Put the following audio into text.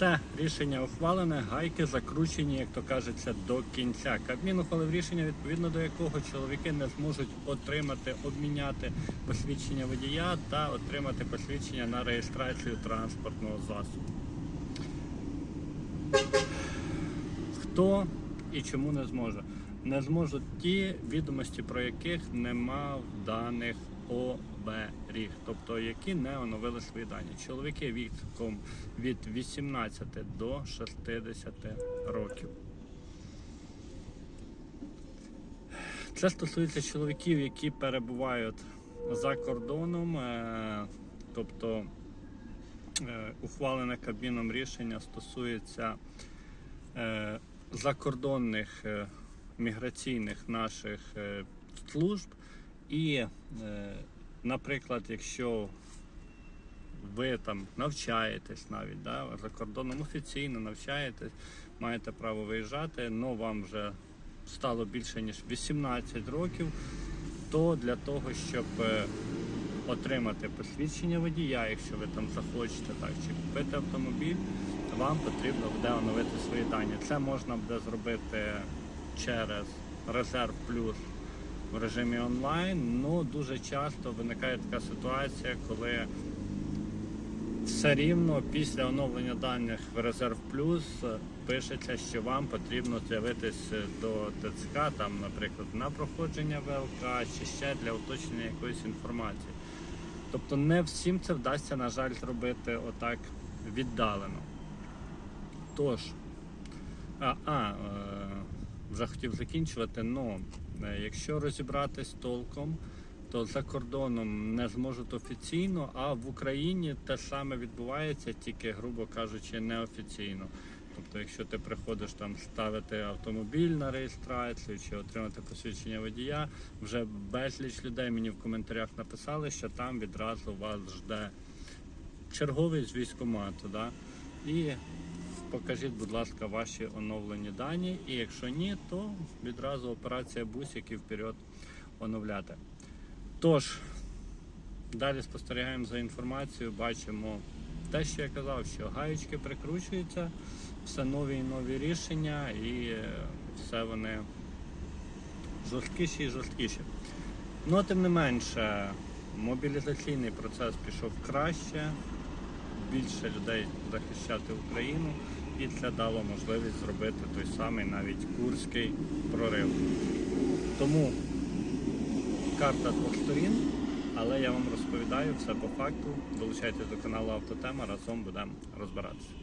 Все, рішення ухвалене, гайки закручені, як то кажеться, до кінця. Кабмін ухвалив рішення, відповідно до якого чоловіки не зможуть отримати, обміняти посвідчення водія та отримати посвідчення на реєстрацію транспортного засобу. Хто і чому не зможе? Не зможуть ті відомості, про яких нема в даних оберіг, тобто які не оновили свої дані. Чоловіки віком від 18 до 60 років. Це стосується чоловіків, які перебувають за кордоном, е, тобто е, ухвалене Кабміном рішення стосується е, закордонних міграційних наших е, служб. І, е, наприклад, якщо ви там навчаєтесь навіть да, за кордоном офіційно навчаєтесь, маєте право виїжджати, але вам вже стало більше ніж 18 років, то для того, щоб е, отримати посвідчення водія, якщо ви там захочете так, чи купити автомобіль, вам потрібно буде оновити свої дані. Це можна буде зробити через резерв плюс в режимі онлайн. Ну дуже часто виникає така ситуація, коли все рівно після оновлення даних в резерв плюс пишеться, що вам потрібно з'явитись до ТЦК, там, наприклад, на проходження ВЛК чи ще для уточнення якоїсь інформації. Тобто не всім це вдасться, на жаль, зробити отак віддалено. Тож, а, а е, вже хотів закінчувати, но е, якщо розібратись толком, то за кордоном не зможуть офіційно, а в Україні те саме відбувається, тільки, грубо кажучи, неофіційно. Тобто, якщо ти приходиш там ставити автомобіль на реєстрацію чи отримати посвідчення водія, вже безліч людей мені в коментарях написали, що там відразу вас жде черговий з військкомату. Да? І покажіть, будь ласка, ваші оновлені дані. І якщо ні, то відразу операція бусик і вперед оновляти. Тож, далі спостерігаємо за інформацією, бачимо те, що я казав, що гаєчки прикручуються, все нові і нові рішення, і е, все вони жорсткіші і жорсткіші. Ну, тим не менше, мобілізаційний процес пішов краще, більше людей захищати Україну, і це дало можливість зробити той самий навіть курський прорив. Тому карта двох сторін, але я вам розповідаю все по факту. Долучайтесь до каналу Автотема, разом будемо розбиратися.